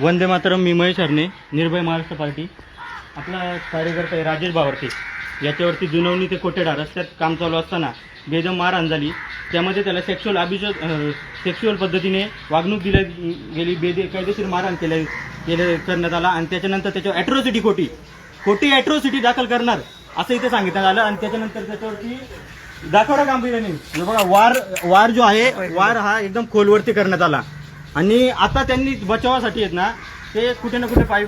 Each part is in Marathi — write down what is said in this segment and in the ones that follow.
वंदे मातरम मी महेश हरणे निर्भय महाराष्ट्र पार्टी. आपला कार्यकर्ता आहे राजेश बावरते याच्यावरती जुनवणी ते कोटेडा रस्त्यात काम चालू असताना बेदम मारहाण झाली त्यामध्ये त्याला सेक्शुअल अभिषेक सेक्शुअल पद्धतीने वागणूक दिली गेली बेदे कायदेशीर मारहाण केलं केलं करण्यात आला. आणि त्याच्यानंतर त्याच्यावर ॲट्रॉसिटी खोटी खोटी ॲट्रॉसिटी दाखल करणार असं इथे सांगितलं आलं. आणि त्याच्यानंतर त्याच्यावरती दाखवडा गांभीर्याने. बघा वार वार जो आहे वार हा एकदम खोलवरती करण्यात आला. आणि आता त्यांनी बचावासाठी आहेत ना ते कुठे ना कुठे पाय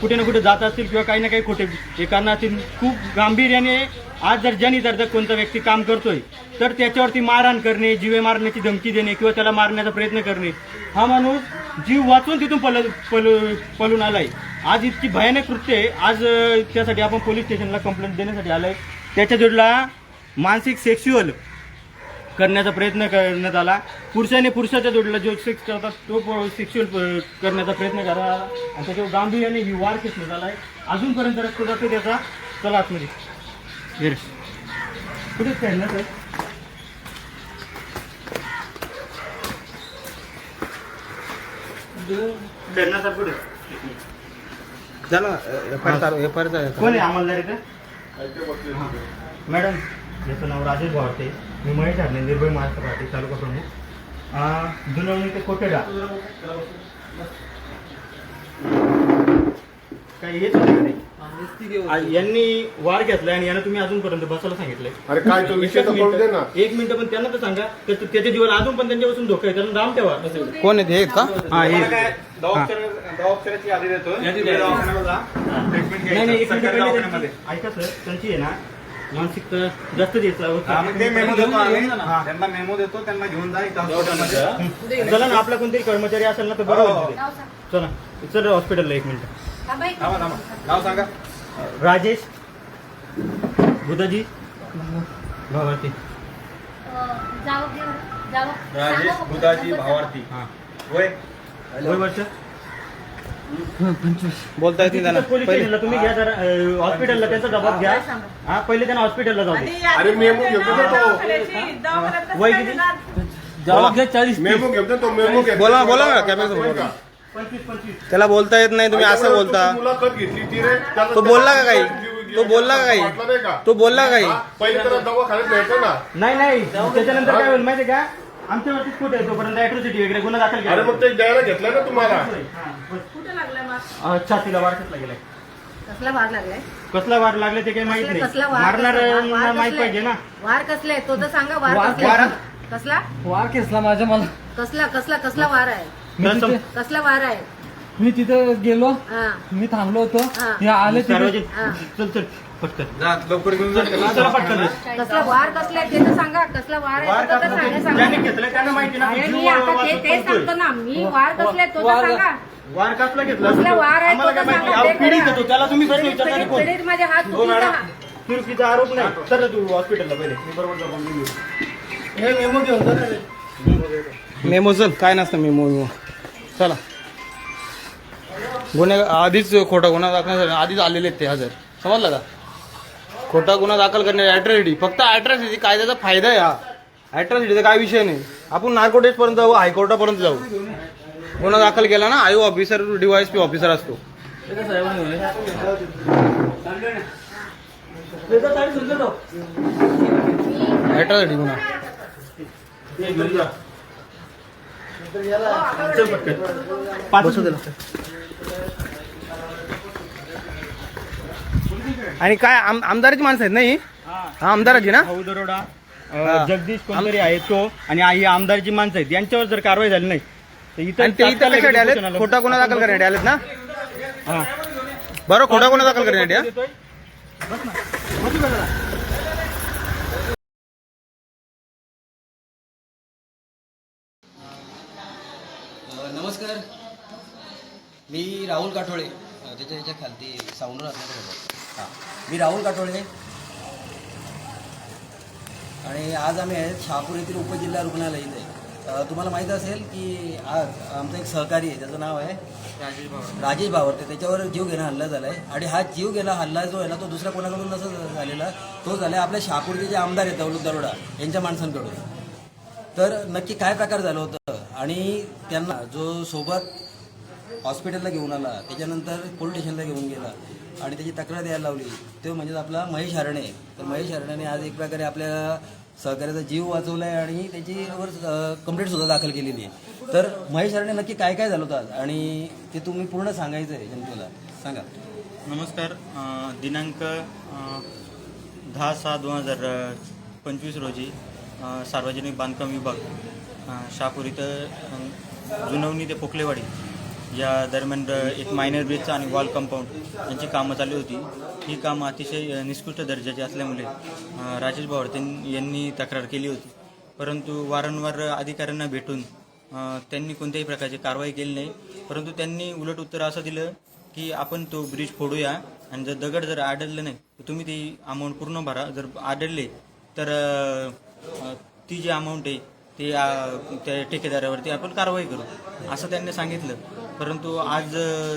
कुठे ना कुठे जात असतील किंवा काही ना काही खोटे हे असतील. खूप गांभीर्याने आज जर ज्यांनी जर जर कोणता व्यक्ती काम करतोय तर त्याच्यावरती मारहाण करणे जीवे मारण्याची धमकी देणे किंवा त्याला मारण्याचा प्रयत्न करणे. हा माणूस जीव वाचून तिथून पल पल पलून आलाय. आज इतकी भयानक कृत्य आहे. आज त्यासाठी आपण पोलीस स्टेशनला कंप्लेंट देण्यासाठी आलाय. त्याच्या जोडला मानसिक सेक्शुअल करण्याचा प्रयत्न करण्यात आला. पुरुषाने पुरुषाच्या जोडीला जो सेक्स करतात तो सेक्शुअल करण्याचा प्रयत्न करा आणि त्याच्यावर गांभीर्याने ही वार खेचण्यात आला आहे अजूनपर्यंत रक्त जाते त्याचा. चला आतमध्ये. कुठेच काय ना सर चला कोण आहे. मॅडम याचं नाव राजेश भावते मी महेश हरणे निर्भय महाराष्ट्र पार्टी तालुका प्रमुख. जुनवणी ते कोटेडा काही हेच नाही? यांनी वार घेतलाय आणि यांना तुम्ही अजूनपर्यंत बसायला सांगितलंय. अरे काय तो विषय तर कळू दे ना. एक मिनिट पण त्यांना तर सांगा त्या- त्याच्या जीवाला अजून पण त्यांच्यापासून धोका आहे त्यांना राम ठेवा. कोण आहे ते आहेत का? हा हे दवाखान्याची यादी देतो यादी तुम्ही द्या. दवाखान्याला जा. ट्रीटमेंट नाही नाही एक मिनिट सरकारी पहिले दवाखान्यामध्ये. त्यांची- ऐका सर त्यांची आहे ना मानसिकता जास्त हा, ते मेमो देतो आम्ही. त्यांना मेमो देतो त्यांना घेऊन जा इथं. हॉस्पिटलमध्ये चला ना आपला कोणतरी कर्मचारी असेल ना तर बरं होईल तिथे. चला चल हॉस्पिटलला एक मिनिट. थांबा थांबा नाव सांगा. राजेश बुधाजी भावार्थी. राजेश बुधाजी भावार्थी. हां. होय वय वर्ष? बोलता येत नाही त्यांना पोलीस स्टेशनला तुम्ही घ्या जरा अं, हॉस्पिटलला त्यांचा जबाब घ्या. हा पहिले त्यांना हॉस्पिटलला जाऊ दे. अरे मेमो घेतो ना तो. वय किती? जबाब घ्या चाळीस मेमो घेतो तो मेमो घेतो बोला बोला ना, कॅमेऱ्यासमोर बोला. त्याला बोलता येत नाही तुम्ही असं बोलता. मुलाखत घेतली ती रे. तो बोलला का काही? तो बोलला का काही? वाटलं नाही का? तो बोलला का काही? हा, पहिले तर दवाखान्यात न्यायचं ना. नाही नाही. त्याच्यानंतर काय होईल माहिती का? आमच्यावरतीच कुठे आहे तोपर्यंत अॅट्रोसिटी वगैरे गुन्हा दाखल केला. अरे मग ते द्यायला घेतलं ना तुम्हाला? हा, बस. अं, छातीला वार कसला गेलाय? कसला वार लागलाय? कसला वार लागले ते काही माहीत कसला- नाही. कसला वार मारणार कसला? वार माहीत? पाहिजे ना. वार कसले तो तर सांगा वार वार- कसले वार- कसला? वार माझ्या मला. कसला कसला कसला वार आहे? मी कसं- तिथे कसला वार आहे? मी तिथे गेलो. हा. मी थांबलो होतो. हा. हे आले तिथे. हा. चल चल. पटकन. जा लवकर घेऊन जा. चला पटकन. कसला वार कसला आहे ते तर सांगा. कसला वार आहे वार तो तर कसला सांगा ते- सांगा. ज्यांनी घेतलं त्यांना माहिती ना अरे मी आता ते वाचून ते पळतोय. सांगतो ना मी वार कसले तो तर वार- सांगा. वार कसला घेतला? कसला वार आहे आम्हाला तो काय तर माहिती सांगा अहो, ते पीडित करा. आहे तो त्याला तुम्ही प्रश्न विचारणार पीडित- कोण? पीडित माझे हात हो मॅडम. फिरकीचा आरोप नाही. तर तू हॉस्पिटलला पहिले. मी बरोबर जाऊन घेऊन येऊ. हे मेमो घेऊन जा ना. रे. मेमो चल काय नसतं मेमो मेमो चला. गुन्हे आधीच खोटा गुन्हा दाखल आधीच आलेले आहेत ते हजर. समजलं का? खोटा गुन्हा दाखल करणे ॲट्रॉसिटी फक्त ॲट्रॉसिटी कायद्याचा फायदा आहे हा. ॲट्रॉसिटीचा काय विषय नाही. आपण नार्कोटेक्स पर्यंत जाऊ हायकोर्टापर्यंत जाऊ. गुन्हा दाखल केला ना IO officer DySP officer असतो. ॲट्रॉसिटी गुन्हा. हे आणि काय आम आमदाराची माणसं आहेत नाही हा? आमदाराची ना? दरोडा. जगदीश कोणतरी आहे तो आणि आई आमदारची माणसं आहेत. यांच्यावर जर कारवाई झाली नाही आणि ते इथं कशासाठी आलेत? खोटा गुन्हा दाखल करण्यासाठी आलेत ना? हा. बरं खोटा गुन्हा दाखल करण्यासाठी हा? अ, नमस्कार. मी राहुल काठोळे. अ, त्याच्या याच्या खालती साऊंडर असल्याबरोबर हां. मी राहुल काठोळे. आणि आज आम्ही आहेत शहापूर येथील उपजिल्हा रुग्णालय इथे. तुम्हाला माहीत असेल की आज आमचा एक सहकारी आहे त्याचं नाव आहे राजेश भावरते त्याच्यावर जीव घेणं हल्ला झाला आहे आणि हा जीव गेला हल्ला जो आहे ना तो दुसऱ्या कोणाकडून नसं झालेला तो झाला आपल्या शहापूरचे जे आमदार आहेत दौलत दरोडा यांच्या माणसांकडून. तर नक्की काय प्रकार झालं होतं? आणि त्यांना जो सोबत हॉस्पिटलला घेऊन आला त्याच्यानंतर पोलीस स्टेशनला घेऊन गेला आणि त्याची तक्रार द्यायला लावली तो म्हणजे आपला महेश हरणे. तर महेश हरणेने आज एक प्रकारे आपल्या सहकार्याचा जीव वाचवला आहे आणि त्याच्यावर कंप्लेंट सुद्धा दाखल केलेली आहे. तर महेश हरणे नक्की काय काय झालं होतं आज? आणि ते तुम्ही पूर्ण सांगायचं आहे जनतेला. सांगा. नमस्कार. दिनांक दहा सहा दोन हजार पंचवीस रोजी सार्वजनिक बांधकाम विभाग अ, शहापूर इथं जुनवणी ते पोकलेवाडी या दरम्यान एक मायनर ब्रिजचं आणि वॉल कंपाऊंड यांची कामं चालू होती. ही कामं अतिशय निष्कृष्ट निकृष्ट दर्जाची असल्यामुळे राजेश भावडते यांनी तक्रार केली होती. परंतु वारंवार अधिकाऱ्यांना भेटून त्यांनी कोणत्याही प्रकारची कारवाई केली नाही. परंतु त्यांनी उलट उत्तर असं दिलं की आपण तो ब्रिज फोडूया आणि जर दगड जर आढळलं नाही तर तुम्ही ती अमाऊंट पूर्ण भरा. जर आढळले तर ती जी अमाऊंट आहे ते त्या ठेकेदारावरती आपण कारवाई करू. असं त्यांनी सांगितलं. परंतु आज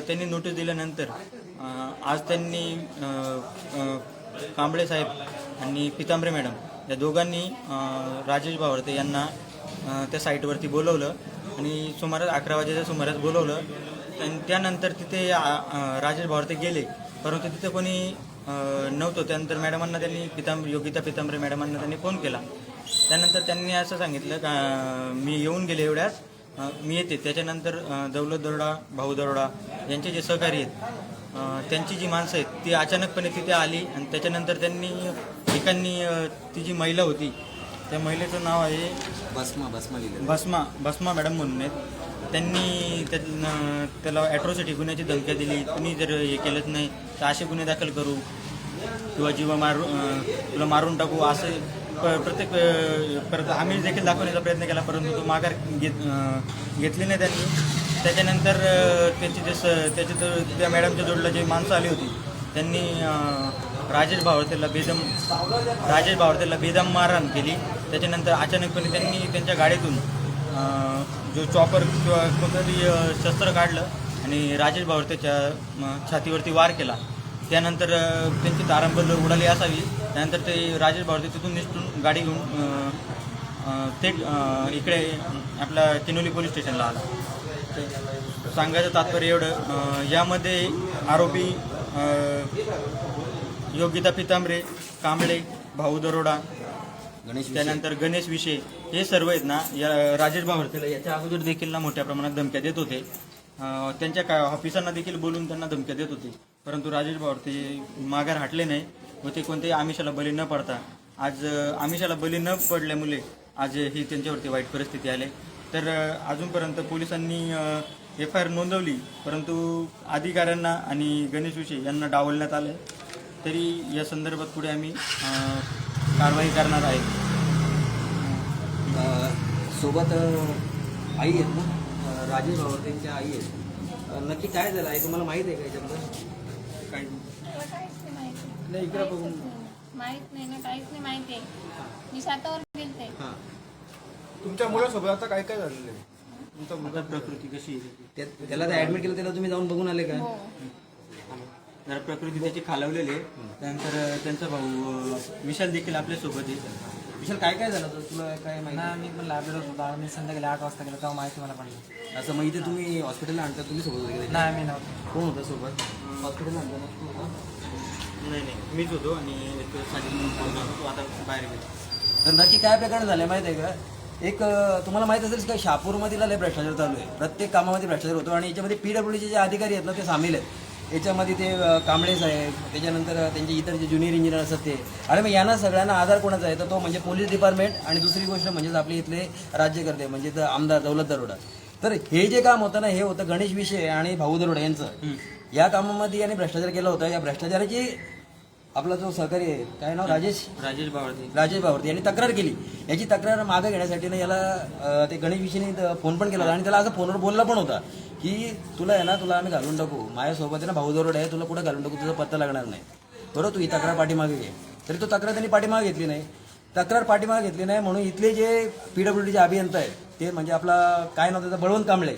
त्यांनी नोटीस दिल्यानंतर आज त्यांनी कांबळे साहेब आणि पितांबरे मॅडम या दोघांनी राजेश भावरते यांना त्या साईटवरती बोलवलं आणि सुमारास अकरा वाजेच्या सुमारास बोलवलं. आणि त्यानंतर तिथे राजेश भावरते गेले. परंतु तिथे कोणी नव्हतं. त्यानंतर मॅडमांना त्यांनी पितांब योगिता पितांबरे मॅडमांना त्यांनी फोन केला. त्यानंतर त्यांनी असं सांगितलं का मी येऊन गेले एवढ्याच मी येते. त्याच्यानंतर दौलत दरोडा भाऊ दरोडा यांचे जे सहकारी आहेत त्यांची जी माणसं आहेत ती अचानकपणे तिथे आली आणि त्याच्यानंतर त्यांनी एकांनी ती जी महिला होती त्या महिलेचं नाव आहे भस्मा भस्मा लिहिलं भस्मा भस्मा मॅडम म्हणून आहेत. त्यांनी त्याला ॲट्रॉसिटी गुन्ह्याची धमक्या दिली. तुम्ही जर हे केलंच नाही तर असे गुन्हे दाखल करू. किंवा जीवा मारू तुला मारून टाकू असे प्रत्येक परत आम्ही देखील दाखवण्याचा प्रयत्न केला परंतु तो माघार घेत घेतली नाही त्यांनी. त्याच्यानंतर त्याची जे स त्याची त्या मॅडमच्या जोडला जी माणसं आली होती त्यांनी राजेश भावरतेला बेदम राजेश भावरतेला बेदम मारहाण केली. त्याच्यानंतर अचानकपणे त्यांनी त्यांच्या गाडीतून जो चॉपर किंवा कोणतरी शस्त्र काढलं आणि राजेश भावरतेच्या छातीवरती वार केला. त्यानंतर त्यांची तारांबल उडाली असावी. त्यानंतर ते राजेश भावरते तिथून निसटून गाडी घेऊन थेट अं, इकडे आपल्या किनोली पोलीस स्टेशनला आला. सांगायचं तात्पर्य एवढं यामध्ये आरोपी योगिता पितांबरे कांबळे भाऊ दरोडा गणेश त्यानंतर गणेश विषय हे सर्व आहेत ना या राजेश भावरतेला याच्या अगोदर देखील ना मोठ्या प्रमाणात धमक्या देत होते. त्यांच्या का ऑफिसांना देखील बोलून त्यांना धमक्या देत होते. परंतु राजेश भावरते माघार हटले नाही. व ते कोणत्याही आमिषाला बली न पडता आज आमिषाला बली न पडल्यामुळे आज ही त्यांच्यावरती वाईट परिस्थिती आली. तर अजूनपर्यंत पोलिसांनी एफ आय आर नोंदवली परंतु अधिकाऱ्यांना आणि गणेश विषय यांना डावलण्यात आलं तरी या संदर्भात पुढे आम्ही कारवाई करणार आहे. सोबत आई आहेत ना? राजेश भावतेंच्या आई आहेत. नक्की काय झालं आहे? तुम्हाला माहीत आहे का याच्याबद्दल? काय? नाही इकडं बघून. माहीत नाही ना काहीच नाही माहिती आहे. मी सातावर गेलते हां. तुमच्या मुलासोबत आता काय काय झालेलं आहे? तुमचा मुलगा प्रकृती कशी आहे? त्याची? त्या- त्याला ते ऍडमिट केलं त्याला तुम्ही जाऊन बघून आले का? हो. जरा प्रकृती त्याची खालावलेली आहे. त्यानंतर अं, त्यांचा भाऊ अं, विशाल देखील आपल्यासोबत आहे. विशाल काय काय झालं? होतं? तुला काय ना माहिती मी पण लायब्ररीत होतो. मी संध्याकाळी आठ वाजता गेलो तेव्हा माहिती मला पडली. असं मग इथे तुम्ही हॉस्पिटलला आणता तुम्ही सोबत का? नाही मी नव्हतो. कोण होतं सोबत? हॉस्पिटलला आणता ना? होता? नाही नाही. मीच होतो आणि एक साजिद म्हणून पोरगा होता, तो आता बाहेर गेला. तर नक्की काय प्रकार झाले माहिती आहे का? एक अ, तुम्हाला माहीत असेल का शहापूरमध्ये लय भ्रष्टाचार चालू आहे. प्रत्येक कामामध्ये भ्रष्टाचार होतो आणि याच्यामध्ये पीडब्ल्यूडीचे जे अधिकारी आहेत ना ते सामील आहेत. याच्यामध्ये ते अ, कांबळे साहेब त्याच्यानंतर त्यांचे इतर जे ज्युनियर इंजिनियर असतात ते. आणि मग यांना सगळ्यांना आधार कोणाचा आहे? तर तो म्हणजे पोलीस डिपार्टमेंट आणि दुसरी गोष्ट म्हणजेच आपले इथले राज्यकर्ते म्हणजे तर आमदार दौलत दरोडा. तर हे जे काम होतं ना हे होतं गणेश विषय आणि भाऊ दरोडा यांचं. या कामामध्ये यांनी भ्रष्टाचार केला होता. या भ्रष्टाचाराची आपला जो सहकारी आहे काय नाव? राजेश? राजेश बावरते राजेश बावरती यांनी तक्रार केली. याची तक्रार मागे घेण्यासाठी ना याला अं, ते गणेश विषयीने फोन पण केला होता आणि त्याला असं फोनवर बोलला पण होता की तुला आहे ना तुला आम्ही घालून टाकू. माझ्यासोबत आहे ना भाऊ दरोड आहे तुला कुठं घालून टाकू? तुझा पत्ता लागणार नाही. बरोबर तू ही तक्रार पाठीमागे घे. तरी तो तक्रार त्यांनी पाठीमागे घेतली नाही. तक्रार पाठीमागे घेतली नाही म्हणून इथले जे पीडब्ल्यूडीचे अभियंता आहेत ते म्हणजे आपला काय नाव त्याचा? बळवंत कांबळे.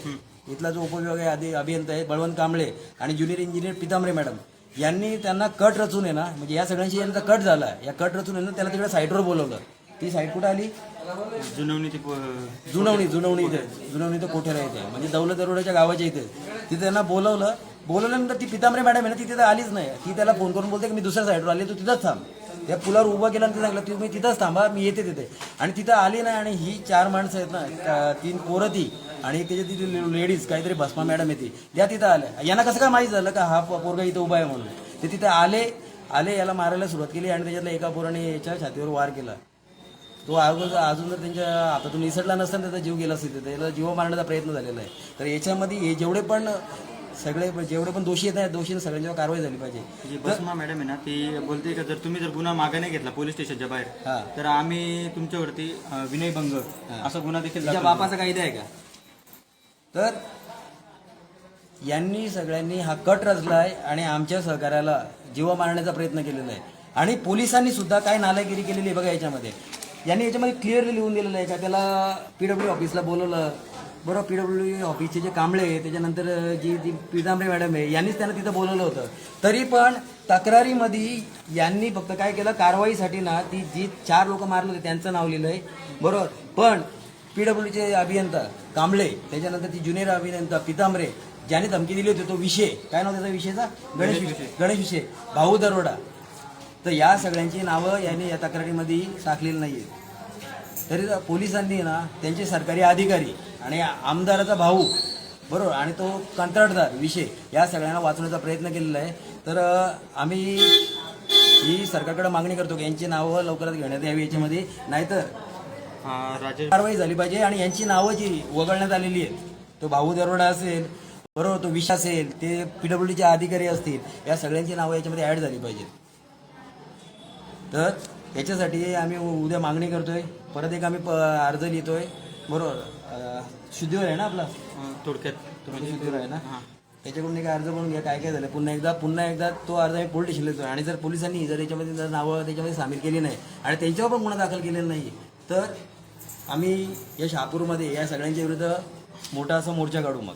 इथला जो उपविभाग आहे आधी अभियंता आहे बळवंत कांबळे आणि ज्युनियर इंजिनियर पितांबरे मॅडम. यांनी त्यांना कट रचून आहे ना म्हणजे या सगळ्यांशी यांचा कट झाला या कट रचून आहे ना त्याला तिकडे साईटवर बोलवलं. ती साईट कुठं आली? जुनवणी ते जुनवणी जुनवणी इथे. जुनवणी तर कोठ्याला येते म्हणजे दौलत दरोड्याच्या गावाच्या इथे. तिथे त्यांना बोलवलं. बोलवल्यानंतर ती पितांबरे मॅडम आहे ना ती तिथे आलीच नाही. ती त्याला फोन करून बोलते की मी दुसऱ्या साईडवर आली तू तिथंच थांब. त्या पुलावर उभं केलं आणि ते सांगितलं तुम्ही तिथंच थांबा मी येते तिथे. आणि तिथं आली नाही आणि ही चार माणसं आहेत ना तीन पोरं ती. आणि त्याच्या तिथे लेडीज काहीतरी भस्मा मॅडम येते. त्या तिथं आल्या. यांना कसं काय माहीत झालं का हा पोरगा इथं उभा आहे म्हणून? ते तिथे आले आले याला मारायला सुरुवात केली आणि त्याच्यातल्या एका पोराने याच्या छातीवर वार केला. तो अगोदर अजून जर त्यांच्या हातातून निसटला नसता त्याचा जीव गेला असेल त्याला जीव मारण्याचा प्रयत्न झालेला आहे. तर याच्यामध्ये हे जेवढे पण सगळे जेवढे पण दोषी आहेत दोषी सगळ्यांच्यावर कारवाई झाली पाहिजे. बसमा मॅडम आहे ना ती बोलते का जर तुम्ही जर गुन्हा मागे नाही घेतला पोलीस स्टेशनच्या. बाहेर तर आम्ही तुमच्यावरती विनयभंग असा गुन्हा देखील. बापाचा कायदा आहे का? तर यांनी सगळ्यांनी हा कट रचला आहे आणि आमच्या सहकार्याला जीव मारण्याचा प्रयत्न केलेला आहे. आणि पोलिसांनी सुद्धा काय नालायगिरी केलेली आहे बघा याच्यामध्ये. यांनी याच्यामध्ये क्लिअरली लिहून दिलेलं आहे का? त्याला पीडब्ल्यू ऑफिसला बोलवलं. बरोबर पीडब्ल्यू ऑफिसचे जे कांबळे आहे, त्याच्यानंतर जी जी पितांबरे मॅडम आहे यांनीच त्यांना तिथं बोलवलं होतं. तरी पण तक्रारीमध्ये यांनी फक्त काय केलं? कारवाईसाठी ना ती जी चार लोक मारले होते त्यांचं नाव लिहिलं आहे बरोबर. पण पीडब्ल्यूचे अभियंता कांबळे त्याच्यानंतर ती ज्युनियर अभियंता पितांबरे ज्याने धमकी दिली होती तो विषय. काय नाव त्याचा विषयचा? गणेश विषय. गणेश विषय. भाऊ दरोडा. तर या सगळ्यांची नावं यांनी या तक्रारीमध्ये टाकलेली नाही तरी पोलिसांनी ना त्यांचे सरकारी अधिकारी आणि आमदाराचा भाऊ बरोबर आणि तो कंत्राटदार विषय या सगळ्यांना वाचवण्याचा प्रयत्न केलेला आहे. तर आम्ही ही सरकारकडे मागणी करतो की यांची नावं लवकरात घेण्यात यावी याच्यामध्ये. नाहीतर राजेश. कारवाई झाली पाहिजे आणि यांची नावं जी वगळण्यात आलेली आहेत तो भाऊ दरोडा असेल बरोबर तो विष असेल ते पीडब्ल्यूडीचे अधिकारी असतील या सगळ्यांची नावं याच्यामध्ये ऍड झाली पाहिजेत. तर याच्यासाठी आम्ही उद्या मागणी करतोय. परत एक आम्ही प- अर्ज लिहितोय. बरोबर शुद्धीवर आहे ना आपला? थोडक्यात. म्हणजे शुद्धीवर आहे ना? त्याच्याकडून एक अर्ज बनवून घ्या काय काय झालं. पुन्हा एकदा पुन्हा एकदा तो अर्ज आम्ही पोलीस स्टेशनला आणि जर पोलिसांनी जर याच्यामध्ये जर नावं त्याच्यामध्ये सामील केली नाही आणि त्यांच्यावर पण गुन्हा दाखल केलेला नाही तर आम्ही या शहापूरमध्ये या सगळ्यांच्या विरुद्ध मोठा असा मोर्चा काढू मग.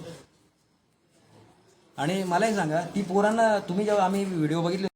आणि मला एक सांगा ती पोरांना तुम्ही जेव्हा आम्ही व्हिडिओ बघितले